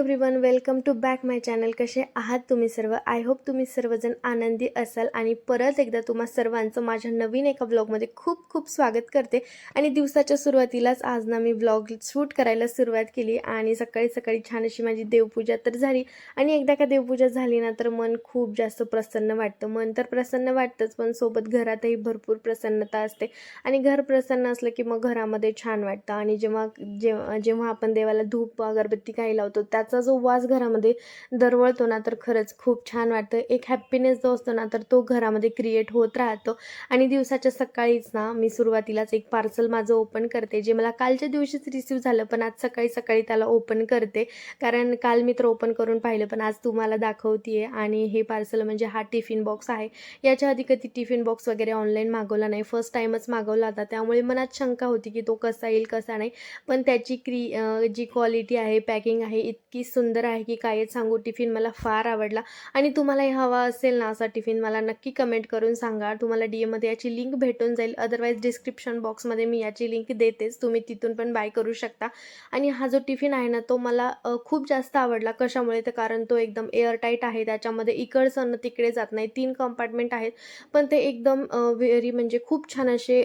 Everyone welcome to back my channel कसे आहात तुम्ही सर्व? आय होप तुम्ही सर्वजण आनंदी असाल आणि परत एकदा तुम्हा सर्वांचं माझ्या नवीन एका ब्लॉगमध्ये खूप खूप स्वागत करते. आणि दिवसाच्या सुरुवातीलाच आज ना मी ब्लॉग शूट करायला सुरुवात केली आणि सकाळी सकाळी छान अशी माझी देवपूजा तर झाली. आणि एकदा का देवपूजा झाली ना तर मन खूप जास्त प्रसन्न वाटतं. मन तर प्रसन्न वाटतंच पण सोबत घरातही भरपूर प्रसन्नता असते. आणि घर प्रसन्न असलं की मग घरामध्ये छान वाटतं. आणि जेव्हा जेव्हा जेव्हा आपण देवाला धूप अगरबत्ती काही लावतो त्याचा जो वास घरामध्ये दरवळतो ना तर खरंच खूप छान वाटतं. एक हॅप्पीनेस जो असतो ना तर तो घरामध्ये क्रिएट होत राहतो. आणि दिवसाच्या सकाळीच ना मी सुरुवातीलाच एक पार्सल माझं ओपन करते जे मला कालच्या दिवशीच रिसीव झालं पण आज सकाळी सकाळी त्याला ओपन करते. कारण काल मी तर ओपन करून पाहिलं पण आज तुम्हाला दाखवते आणि हे पार्सल म्हणजे हा टिफिन बॉक्स आहे. याच्या आधी कधी टिफिन बॉक्स वगैरे ऑनलाईन मागवला नाही. फर्स्ट टाईमच मागवला होता. त्यामुळे मनात शंका होती की तो कसा येईल कसा नाही. पण त्याची क्री जी क्वालिटी आहे पॅकिंग आहे इतकी सुंदर आहे की कायच सांगू टिफिन मला फार आवडला. आणि तुम्हालाही हवा असेल ना असा टिफिन मला नक्की कमेंट करून सांगा. तुम्हाला डी एमध्ये याची लिंक भेटून जाईल. अदरवाईज डिस्क्रिप्शन बॉक्समध्ये मी याची लिंक देतेच. तुम्ही तिथून पण बाय करू शकता. आणि हा जो टिफिन आहे ना तो मला खूप जास्त आवडला. कशामुळे? तर कारण तो एकदम एअरटाईट आहे. त्याच्यामध्ये इकडचं न तिकडे जात नाही. तीन कंपार्टमेंट आहेत. पण ते एकदम व्हेरी म्हणजे खूप छान असे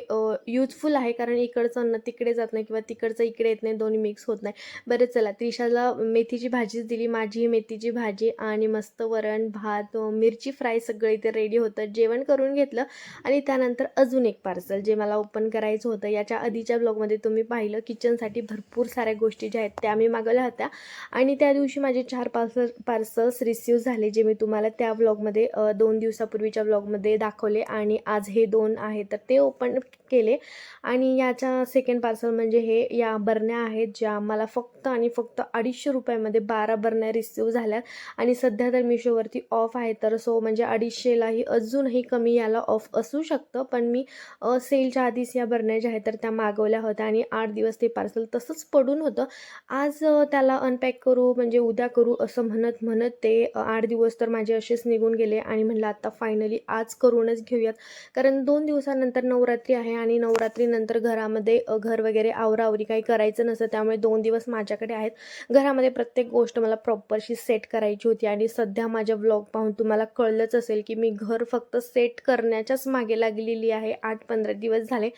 युजफुल आहे. कारण इकडचं अन्न तिकडे जात नाही किंवा तिकडचं इकडे येत नाही. दोन्ही मिक्स होत नाही. बरं चला. त्रिशाला मेथीची भाजीच दिली माझी मेथीची भाजी आणि मस्त वरण भात मिरची फ्राय सगळं इथे रेडी होतं. जेवण करून घेतलं आणि त्यानंतर अजून एक पार्सल जे मला ओपन करायचं होतं. याच्या आधीच्या ब्लॉगमध्ये तुम्ही पाहिलं किचनसाठी भरपूर साऱ्या गोष्टी ज्या आहेत त्या मी मागवल्या होत्या. आणि त्या दिवशी माझे चार पार्सल पार्सल्स रिसिव्ह झाले जे मी तुम्हाला त्या ब्लॉगमध्ये दोन दिवसापूर्वीच्या ब्लॉगमध्ये दाखवले. आणि आज हे दोन आहे तर ते ओपन केले. आणि याच्या सेकंड पार्सल म्हणजे हे या बरण्या आहेत ज्या मला फक्त आणि फक्त अडीचशे रुपयामध्ये बारा बरण्या रिसिव्ह झाल्या. आणि सध्या तर मिशोवरती ऑफ आहे. तर सो म्हणजे अडीचशेलाही अजूनही कमी याला ऑफ असू शकतं. पण मी सेलच्या आधीच या बरण्या ज्या आहेत तर त्या मागवल्या होत्या. आणि आठ दिवस ते पार्सल तसंच पडून होतं. आज त्याला अनपॅक करू म्हणजे उद्या करू असं म्हणत म्हणत ते आठ दिवस तर माझे असेच निघून गेले. आणि म्हणलं आता फायनली आज करूनच घेऊयात. कारण दोन दिवसानंतर नवरात्री आहे. आणि नवरात्रीनंतर घरामध्ये घर वगैरे आवरावरी काही करायचं नसतं. त्यामुळे दोन दिवस माझ्याकडे आहेत. घरामध्ये प्रत्येक गोष्ट मला प्रॉपरशी सेट करायची होती आणि सध्या माझ्या व्लॉग पाहून तुम्हाला कळलंच असेल की मी घर फक्त सेट करण्याच्याच मागे लागलेली आहे. आठ पंधरा दिवस झाले.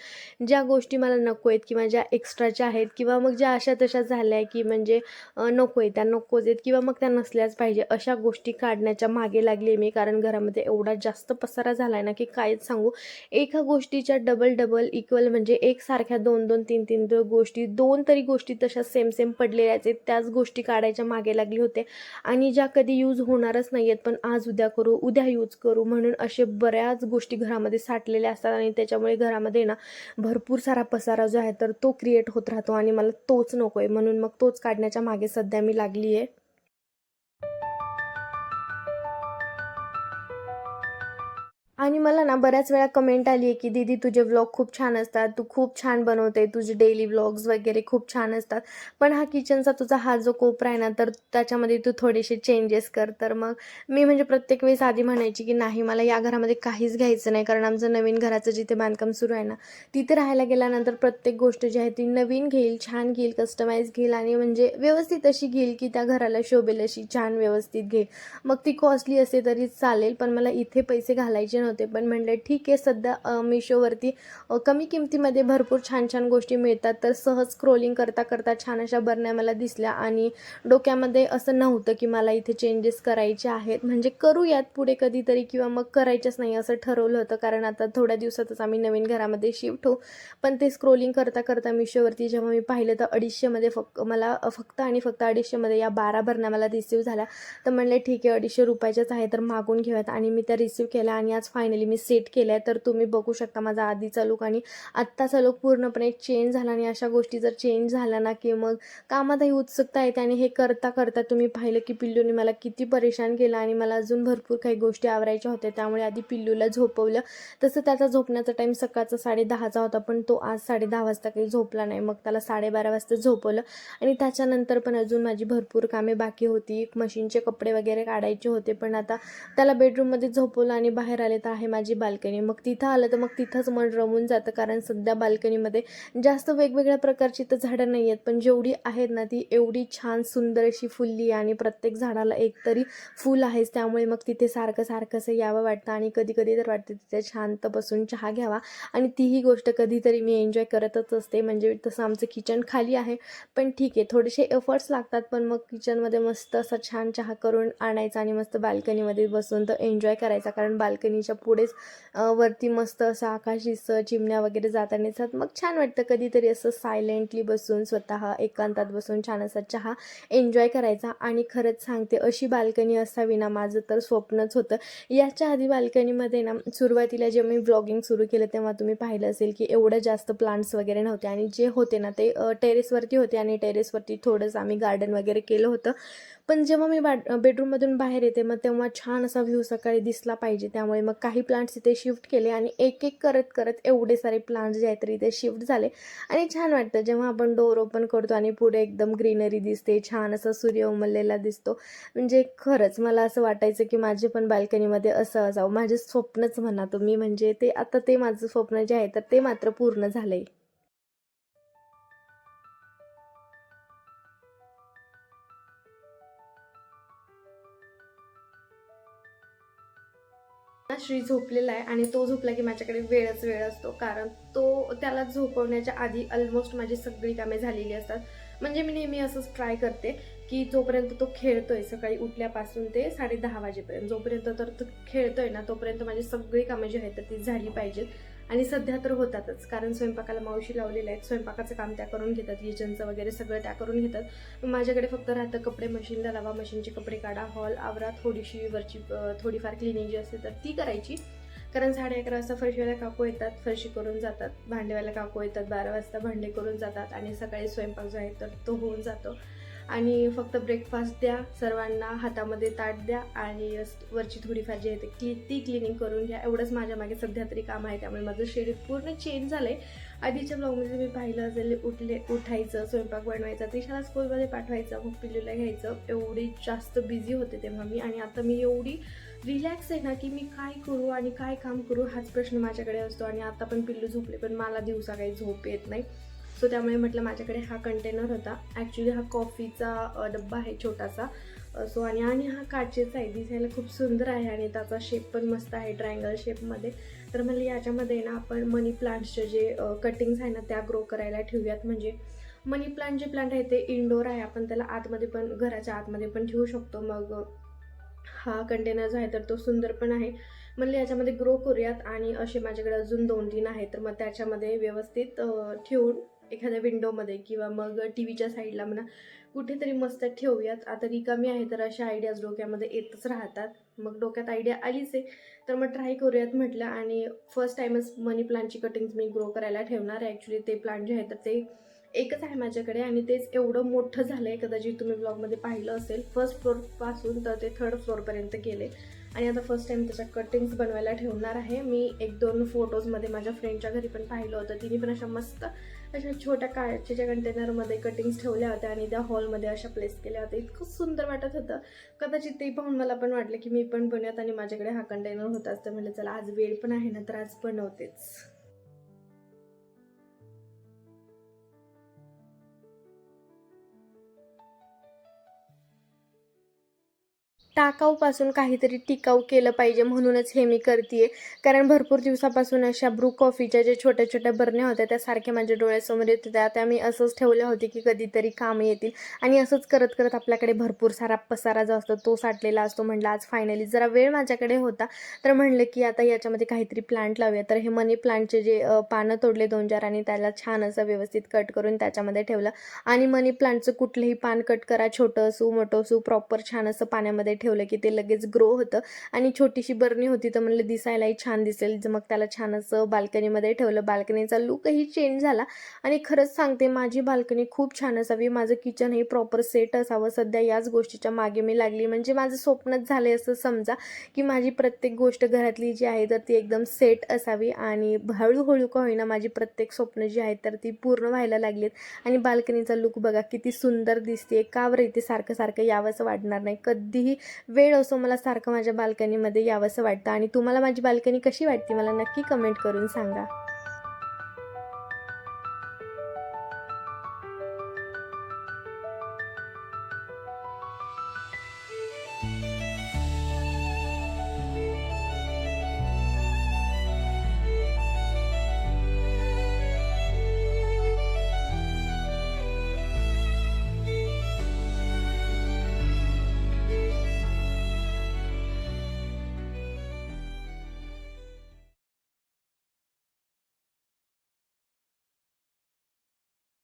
ज्या गोष्टी मला नको आहेत किंवा ज्या एक्स्ट्राच्या आहेत किंवा मग ज्या अशा तशा झाल्या आहे की म्हणजे नको आहे त्या नकोच आहेत किंवा मग त्या नसल्याच पाहिजे अशा गोष्टी काढण्याच्या मागे लागली मी. कारण घरामध्ये एवढा जास्त पसारा झाला आहे ना की कायच सांगू. एका गोष्टीच्या डबल डबल इक्वल म्हणजे एकसारख्या दोन दोन तीन तीन गोष्टी दोन तरी गोष्टी तशा सेम सेम पडलेल्याच आहेत. त्याच गोष्टी काढायच्या मागे लागली होते. आणि ज्या कधी यूज होणारच नाही आहेत पण आज उद्या करू उद्या यूज करू म्हणून असे बऱ्याच गोष्टी घरामध्ये साठलेल्या असतात आणि त्याच्यामुळे घरामध्ये ना भरपूर सारा पसारा जो आहे तर तो क्रिएट होत राहतो आणि मला तोच नको आहे म्हणून मग तोच काढण्याच्या मागे सध्या मी लागली आहे आणि मला ना बऱ्याच वेळा कमेंट आली आहे की दीदी तुझे व्लॉग खूप छान असतात. तू खूप छान बनवते. तुझे डेली व्लॉग्स वगैरे खूप छान असतात. पण हा किचनचा तुझा हा जो कोपरा आहे ना तर त्याच्यामध्ये तू थोडेसे चेंजेस कर. तर मग मी म्हणजे प्रत्येक वेळेस आधी म्हणायची की नाही मला या घरामध्ये काहीच घ्यायचं नाही. कारण आमचं नवीन घराचं जिथे बांधकाम सुरू आहे ना तिथे राहायला गेल्यानंतर प्रत्येक गोष्ट जी आहे ती नवीन घेईल छान घेईल कस्टमाइज घेईल आणि म्हणजे व्यवस्थित अशी घेईल की त्या घराला शोभेल अशी छान व्यवस्थित घेईल. मग ती कॉस्टली असते तरी चालेल पण मला इथे पैसे घालायचे नव्हते. पण म्हणले ठीक आहे सध्या मिशोवरती कमी किमतीमध्ये भरपूर छान छान गोष्टी मिळतात. तर सहज स्क्रोलिंग करता करता छान अशा बरण्या मला दिसल्या आणि डोक्यामध्ये असं नव्हतं की मला इथे चेंजेस करायचे आहेत. म्हणजे करूयात पुढे कधीतरी किंवा मग करायचंच नाही असं ठरवलं होतं. कारण आता थोड्या दिवसातच आम्ही नवीन घरामध्ये शिफ्ट होऊ. पण ते स्क्रोलिंग करता करता मिशोवरती जेव्हा मी पाहिलं तर अडीचशेमध्ये फक्त मला फक्त आणि फक्त अडीचशेमध्ये या बारा भरण्या मला रिसिव्ह झाल्या. तर म्हणले ठीक आहे अडीचशे रुपयाच्याच आहे तर मागून घेऊयात. आणि मी त्या रिसिव्ह केल्या आणि आज फायनली मी सेट केलं आहे तर तुम्ही बघू शकता माझा आधीचा लुक आणि आत्ताचा लुक पूर्णपणे चेंज झाला आणि अशा गोष्टी जर चेंज झाल्या ना की मग कामातही उत्सुकता येते आणि हे करता करता तुम्ही पाहिलं की पिल्लूने मला किती परेशान केलं आणि मला अजून भरपूर काही गोष्टी आवरायच्या होत्या. त्यामुळे आधी पिल्लूला झोपवलं. तसं त्याचा झोपण्याचा टाईम सकाळचा साडेदहाचा होता पण तो आज साडेदहा वाजता काही झोपला नाही. मग त्याला साडेबारा वाजता झोपवलं आणि त्याच्यानंतर पण अजून माझी भरपूर कामे बाकी होती. मशीनचे कपडे वगैरे काढायचे होते पण आता त्याला बेडरूममध्ये झोपवलं आणि बाहेर आले आहे माझी बाल्कनी. मग तिथं आलं तर मग तिथंच मन रमून जातं. कारण सध्या बाल्कनीमध्ये जास्त वेगवेगळ्या प्रकारची तर झाडं नाही आहेत. पण जेवढी आहेत ना ती एवढी छान सुंदर अशी फुलली आणि प्रत्येक झाडाला एक तरी फूल आहेच. त्यामुळे मग तिथे सारखं सारखं असं यावं वाटतं आणि कधी कधी तर वाटतं तिथे शांत बसून चहा घ्यावा. आणि तीही गोष्ट कधीतरी मी एन्जॉय करतच असते. म्हणजे तसं आमचं किचन खाली आहे. पण ठीक आहे थोडेसे एफर्ट्स लागतात. पण मग किचनमध्ये मस्त असा छान चहा करून आणायचा आणि मस्त बाल्कनीमध्ये बसून तर एन्जॉय करायचा. कारण बाल्कनीच्या पुढेच वरती मस्त असं आकाश दिसतं चिमण्या वगैरे जाताना दिसतात. मग छान वाटतं कधीतरी असं सायलेंटली बसून स्वतः एकांतात बसून छान असा चहा एन्जॉय करायचा. आणि खरंच सांगते अशी बाल्कनी असावी ना माझं तर स्वप्नच होतं. याच्या आधी बाल्कनीमध्ये ना सुरुवातीला जेव्हा मी ब्लॉगिंग सुरू केलं तेव्हा तुम्ही पाहिलं असेल की एवढं जास्त प्लांट्स वगैरे नव्हते. आणि जे होते ना ते टेरेसवरती होते आणि टेरेसवरती थोडंसं आम्ही गार्डन वगैरे केलं होतं. पण जेव्हा मी बा बेडरूममधून बाहेर येते मग तेव्हा छान असा व्ह्यू सकाळी दिसला पाहिजे. त्यामुळे मग काही प्लांट्स इथे शिफ्ट केले आणि एक एक करत करत एवढे सारे प्लांट्स जे आहेत तर इथे शिफ्ट झाले. आणि छान वाटतं जेव्हा आपण डोअर ओपन करतो आणि पुढे एकदम ग्रीनरी दिसते छान असा सूर्य उमललेला दिसतो. म्हणजे खरंच मला असं वाटायचं की माझे पण बाल्कनीमध्ये असं असावं. माझे स्वप्नच म्हणा तुम्ही म्हणजे ते आता ते माझं स्वप्न जे आहे तर ते मात्र पूर्ण झालं आहे श्री झोपलेला आहे आणि तो झोपला की माझ्याकडे वेळच वेळ असतो. कारण तो त्याला झोपवण्याच्या आधी ऑलमोस्ट माझी सगळी कामे झालेली असतात. म्हणजे मी नेहमी असंच ट्राय करते की जोपर्यंत तो खेळतोय सकाळी उठल्यापासून ते साडे दहा वाजेपर्यंत. जोपर्यंत तर तो खेळतोय ना तोपर्यंत माझी सगळी कामं जी आहेत तर ती झाली पाहिजेत. आणि सध्या तर होतातच. कारण स्वयंपाकाला मावशी लावलेल्या आहेत. स्वयंपाकाचं काम त्या करून घेतात. किचनचं वगैरे सगळं त्या करून घेतात. माझ्याकडे फक्त राहतं कपडे मशीनला लावा मशीनचे कपडे काढा हॉल आवरा थोडीशी वरची थोडीफार क्लिनिंग जी असते तर ती करायची. कारण साडे अकरा वाजता फरशीवाल्या काकू येतात फरशी करून जातात. भांडेवाल्या काकू येतात बारा वाजता भांडे करून जातात आणि सकाळी स्वयंपाक जो आहे तर तो होऊन जातो. आणि फक्त ब्रेकफास्ट द्या सर्वांना हातामध्ये ताट द्या आणि वरची थोडीफार जी आहे ती क्ली ती क्लिनिंग करून घ्या. एवढंच माझ्या मागे सध्या तरी काम आहे त्यामुळे माझं शरीर पूर्ण चेंज झालं आहे आधीच्या ब्लॉगमध्ये मी पाहिलं असेल उठले उठायचं स्वयंपाक बनवायचा तिशाला स्कूलमध्ये पाठवायचं मग पिल्लूला घ्यायचं. एवढी जास्त बिझी होते तेव्हा मी आणि आता मी एवढी रिलॅक्स आहे ना की मी काय करू आणि काय काम करू हाच प्रश्न माझ्याकडे असतो. आणि आता पण पिल्लू झोपले पण मला दिवसा काही झोप येत नाही. सो त्यामुळे म्हटलं माझ्याकडे हा कंटेनर होता. ॲक्च्युली हा कॉफीचा डब्बा आहे छोटासा. सो आणि आणि हा काचेचा आहे. दिसायला खूप सुंदर आहे आणि त्याचा शेप पण मस्त आहे ट्रायंगल शेपमध्ये तर मला याच्यामध्ये ना आपण मनी प्लांट्सचे जे कटिंग्स आहे ना त्या ग्रो करायला ठेवूयात. म्हणजे मनी प्लांट जे प्लांट आहे ते इनडोअर आहे. आपण त्याला आतमध्ये पण घराच्या आतमध्ये पण ठेवू शकतो. मग हा कंटेनर जो आहे तर तो सुंदर पण आहे. म्हणले याच्यामध्ये ग्रो करूयात. आणि असे माझ्याकडे अजून दोन तीन आहेत. तर मग त्याच्यामध्ये व्यवस्थित ठेवून एखाद्या विंडोमध्ये किंवा मग टी व्हीच्या साईडला म्हणा कुठेतरी मस्त ठेवूयात. आता रिकामी आहे तर अशा आयडियाज डोक्यामध्ये येतच राहतात. मग डोक्यात आयडिया आलीच आहे तर मग ट्राय करूयात म्हटलं. आणि फर्स्ट टाईमच मनी प्लांटची कटिंग्स मी ग्रो करायला ठेवणार आहे. ॲक्च्युली ते प्लांट जे आहे तर ते एकच आहे माझ्याकडे. आणि तेच एवढं मोठं झालं आहे कदाचित तुम्ही ब्लॉगमध्ये पाहिलं असेल. फर्स्ट फ्लोअरपासून तर ते थर्ड फ्लोअरपर्यंत गेले. आणि आता फर्स्ट टाईम त्याच्या कटिंग्स बनवायला ठेवणार आहे. मी एक दोन फोटोजमध्ये माझ्या फ्रेंडच्या घरी पण पाहिलं होतं. तिने पण अशा मस्त अशा छोट्या काचेच्या कंटेनरमध्ये कटिंग्स ठेवल्या होत्या आणि त्या हॉलमध्ये अशा प्लेस केल्या होत्या. इतकं सुंदर वाटत होतं. कदाचित ते पाहून मला पण वाटलं की मी पण बनवत आणि माझ्याकडे हा कंटेनर होताच. तर म्हटलं चला आज वेळ पण आहे ना तर आज बनवतेच. टाकाऊपासून काहीतरी टिकाऊ केलं पाहिजे म्हणूनच हे मी करते कारण भरपूर दिवसापासून अशा ब्रू कॉफीच्या ज्या छोट्या छोट्या बरण्या होत्या त्या सारख्या माझ्या डोळ्यासमोर येत होत्या. त्या मी असंच ठेवल्या होते की कधीतरी कामं येतील. आणि असंच करत करत आपल्याकडे भरपूर सारा पसारा जो असतो तो साठलेला असतो. म्हणलं आज फायनली जरा वेळ माझ्याकडे होता. तर म्हणलं की आता याच्यामध्ये काहीतरी प्लांट लावूया. तर हे मनी प्लांटचे जे पानं तोडले दोन चार आणि त्याला छान असं व्यवस्थित कट करून त्याच्यामध्ये ठेवलं. आणि मनी प्लांटचं कुठलंही पान कट करा छोटं असू मोठं असू प्रॉपर छान असं पाण्यामध्ये ठेव ठेवलं की ते लगेच ग्रो होतं. आणि छोटीशी बरणी होती तर म्हणलं दिसायलाही छान दिसेल. मग त्याला छान असं बाल्कनीमध्ये ठेवलं. बाल्कनीचा लुकही चेंज झाला. आणि खरंच सांगते माझी बाल्कनी खूप छान असावी. माझं किचन हे प्रॉपर सेट असावं. सध्या याच गोष्टीच्या मागे मी लागली. म्हणजे माझं स्वप्नच झालं असं समजा की माझी प्रत्येक गोष्ट घरातली जी आहे तर ती एकदम सेट असावी. आणि हळूहळू का होईना माझी प्रत्येक स्वप्न जी आहेत तर ती पूर्ण व्हायला लागलीत. आणि बाल्कनीचा लुक बघा किती सुंदर दिसते का बरं इथे सारखं सारखं यावंसं वाटणार नाही. कधीही वेळ असो मला सारखं माझ्या बाल्कनीमध्ये यावंसं वाटतं. आणि तुम्हाला माझी बाल्कनी कशी वाटते? मला नक्की कमेंट करून सांगा.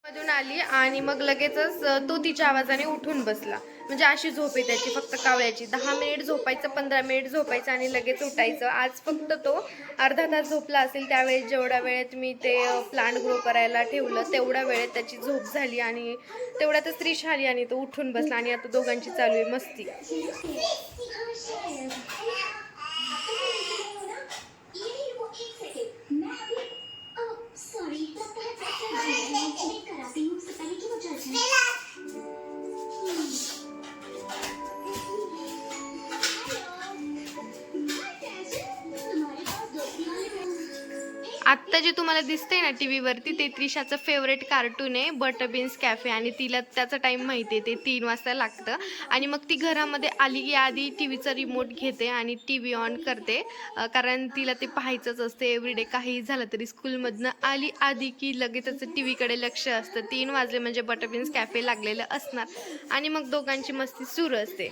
मधून आली आणि मग लगेचच तो तिच्या आवाजाने उठून बसला. म्हणजे अशी झोप आहे त्याची फक्त कावळ्याची. दहा मिनिट झोपायचं पंधरा मिनिट झोपायचं आणि लगेच उठायचं. आज फक्त तो अर्धा तास झोपला असेल त्यावेळेस जेवढ्या वेळेत मी ते प्लांट ग्रो करायला ठेवलं तेवढ्या वेळेत त्याची झोप झाली आणि तेवढ्यातच स्त्री आली आणि तो उठून बसला आणि आता दोघांची चालू आहे मस्ती. जे तुम्हाला दिसतंय ना टी व्हीवरती ते त्रिशाचं फेवरेट कार्टून आहे बटर बीन्स कॅफे आणि तिला त्याचा टाईम माहिती आहे ते तीन वाजता लागतं. आणि मग ती घरामध्ये आली की आधी टी व्हीचा रिमोट घेते आणि टी व्ही ऑन करते कारण तिला ते पाहायचंच असते. एव्हरीडे काही झालं तरी स्कूलमधनं आली आधी की लगेचच टी व्हीकडे लक्ष असतं. तीन वाजले म्हणजे बटर बीन्स कॅफे लागलेलं असणार. आणि मग दोघांची मस्ती सुरू असते.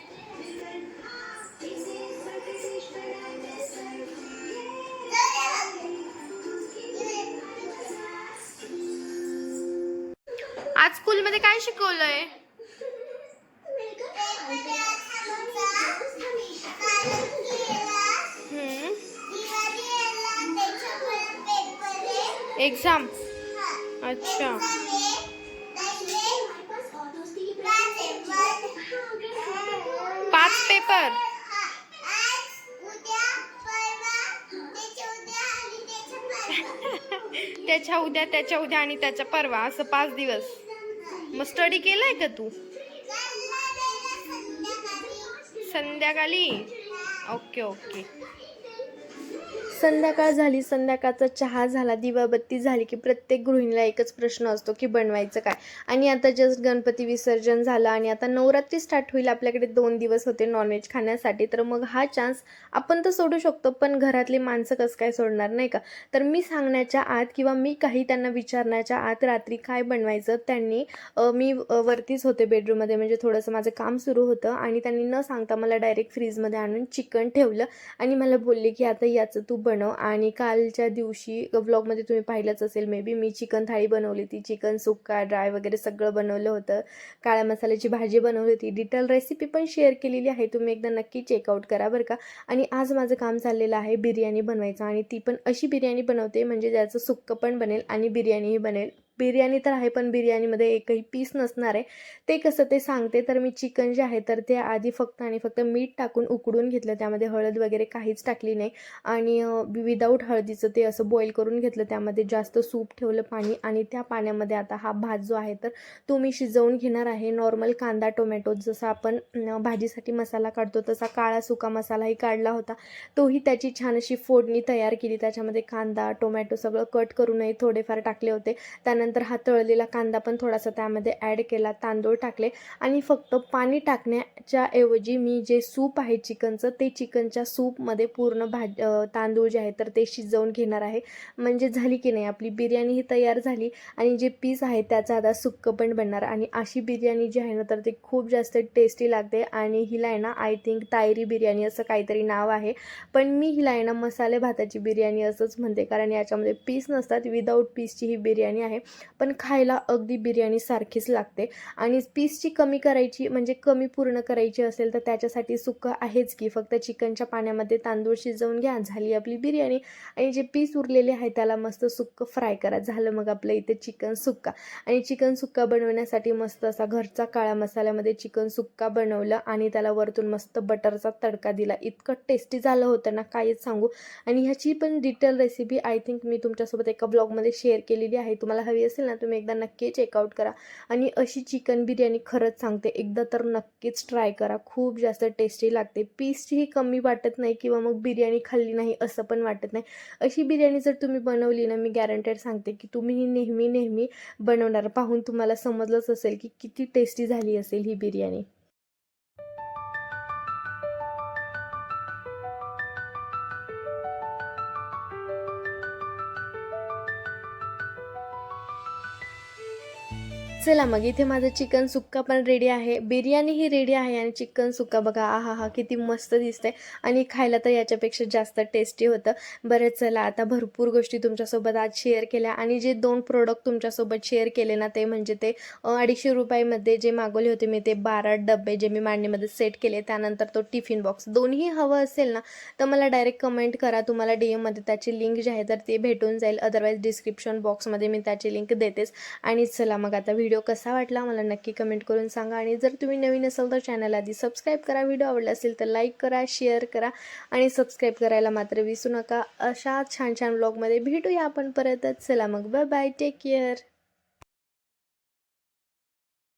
आज स्कूलमध्ये काय शिकवलंय? एक्झाम अच्छा. पाच पेपर. त्याच्या उद्या त्याच्या उद्या आणि त्याच्या परवा असं पाच दिवस. मग स्टडी केलाय का तू? संध्याकाळी? Okay okay. संध्याकाळ झाली संध्याकाळचा चहा झाला दिवाबत्ती झाली की प्रत्येक गृहिणीला एकच प्रश्न असतो की बनवायचं काय? आणि आता जस्ट गणपती विसर्जन झालं आणि आता नवरात्री स्टार्ट होईल आपल्याकडे दोन दिवस होते नॉनव्हेज खाण्यासाठी तर मग हा चान्स आपण तर सोडू शकतो पण घरातली माणसं कसं काय सोडणार नाही का? तर मी सांगण्याच्या आत किंवा मी काही त्यांना विचारण्याच्या आत रात्री काय बनवायचं त्यांनी मी वरतीच होते बेडरूममध्ये म्हणजे थोडंसं माझं काम सुरू होतं आणि त्यांनी न सांगता मला डायरेक्ट फ्रीजमध्ये आणून चिकन ठेवलं आणि मला बोलले की आता याचं तू बनव. आणि कालच्या दिवशी व्लॉगमध्ये तुम्ही पाहिलंच असेल मे बी मी चिकन थाळी बनवली ती चिकन सुक्का ड्राय वगैरे सगळं बनवलं होतं. काळ्या मसाल्याची भाजी बनवली होती. डिटेल रेसिपी पण शेअर केलेली आहे. तुम्ही एकदा नक्की चेकआउट करा बरं का. आणि आज माझं काम चाललेलं आहे बिर्याणी बनवायचं. आणि ती पण अशी बिर्याणी बनवते म्हणजे ज्याचं सुक्कं पण बनेल आणि बिर्याणीही बनेल. बिर्याणी तर आहे पण बिर्याणीमध्ये एकही पीस नसणार आहे. ते कसं ते सांगते तर मी चिकन जे आहे तर ते आधी फक्त आणि फक्त मीठ टाकून उकडून घेतलं. त्यामध्ये हळद वगैरे काहीच टाकली नाही. आणि विदाऊट हळदीचं ते असं बॉईल करून घेतलं. त्यामध्ये जास्त सूप ठेवलं पाणी आणि त्या पाण्यामध्ये आता हा भात जो आहे तर तो मी शिजवून घेणार आहे. नॉर्मल कांदा टोमॅटो जसं आपण भाजीसाठी मसाला काढतो तसा काळा सुका मसालाही काढला होता. तोही त्याची छान अशी फोडणी तयार केली. त्याच्यामध्ये कांदा टोमॅटो सगळं कट करूनही थोडेफार टाकले होते. त्यानंतर हा तळलेला कांदा पण थोडासा त्यामध्ये ॲड केला तांदूळ टाकले आणि फक्त पाणी टाकण्याच्या ऐवजी मी जे सूप आहे चिकनचं ते चिकनच्या सूपमध्ये पूर्ण भाज तांदूळ जे आहे तर ते शिजवून घेणार आहे. म्हणजे झाली की नाही आपली बिर्याणी ही तयार झाली आणि जे पीस आहे त्याचं आता सुक्कं पण बनणार आणि अशी बिर्याणी जी आहे ना तर ती खूप जास्त टेस्टी लागते आणि हिला आहे ना आय थिंक तायरी बिर्याणी असं काहीतरी नाव आहे. पण मी हिला आहे ना मसाले भाताची बिर्याणी असंच म्हणते कारण याच्यामध्ये पीस नसतात विदाऊट पीसची ही बिर्याणी आहे. पण खायला अगदी बिर्याणी सारखीच लागते. आणि पीसची कमी करायची म्हणजे कमी पूर्ण करायची असेल तर त्याच्यासाठी सुकं आहेच की फक्त चिकनच्या पाण्यामध्ये तांदूळ शिजवून घ्या झाली आपली बिर्याणी. आणि जे पीस उरलेले आहे त्याला मस्त सुक्कं फ्राय करा. झालं मग आपलं इथे चिकन सुक्का. आणि चिकन सुक्का बनवण्यासाठी मस्त असा घरचा काळा मसाल्यामध्ये चिकन सुक्का बनवलं आणि त्याला वरतून मस्त बटरचा तडका दिला. इतकं टेस्टी झालं होतं ना काहीच सांगू. आणि ह्याची पण डिटेल रेसिपी आय थिंक मी तुमच्यासोबत एका ब्लॉगमध्ये शेअर केलेली आहे. तुम्हाला हवी हवी असेल ना तुम्ही एकदा नक्की चेकआउट करा. आणि अशी चिकन बिर्याणी खरंच सांगते एकदा तर नक्कीच ट्राय करा. खूप जास्त टेस्टी लागते. पीसचीही कमी वाटत नाही किंवा मग बिर्याणी खाल्ली नाही असं पण वाटत नाही. अशी बिर्याणी जर तुम्ही बनवली ना मी गॅरंटेड सांगते की तुम्ही ही नेहमी नेहमी बनवणार. पाहून तुम्हाला समजलंच असेल की किती टेस्टी झाली असेल ही बिर्याणी. चला मग इथे माझं चिकन सुक्का पण रेडी आहे. बिर्याणी ही रेडी आहे आणि चिकन सुक्का बघा आहा हा किती मस्त दिसतंय. आणि खायला तर याच्यापेक्षा जास्त टेस्टी होतं. बरं चला आता भरपूर गोष्टी तुमच्यासोबत आज शेअर केल्या. आणि जे दोन प्रोडक्ट तुमच्यासोबत शेअर केले ना ते म्हणजे ते अडीचशे रुपयामध्ये जे मागवले होते मी ते बारा डबे जे मी मांडणीमध्ये सेट केले. त्यानंतर तो टिफिन बॉक्स दोन्ही हवं असेल ना तर मला डायरेक्ट कमेंट करा. तुम्हाला डी एममध्ये त्याची लिंक जी आहे तर ते भेटून जाईल. अदरवाईज डिस्क्रिप्शन बॉक्समध्ये मी त्याची लिंक देतेच. आणि चला मग आता व्हिडिओ कसा वाटला मला नक्की कमेंट करून सांगा. आणि जर तुम्ही नवीन असाल तर चॅनल आधी सबस्क्राईब करा. व्हिडिओ आवडला असेल तर लाईक करा शेअर करा आणि सबस्क्राईब करायला मात्र विसरू नका. अशा छान छान ब्लॉगमध्ये भेटूया आपण परतच चला मग. Bye bye take care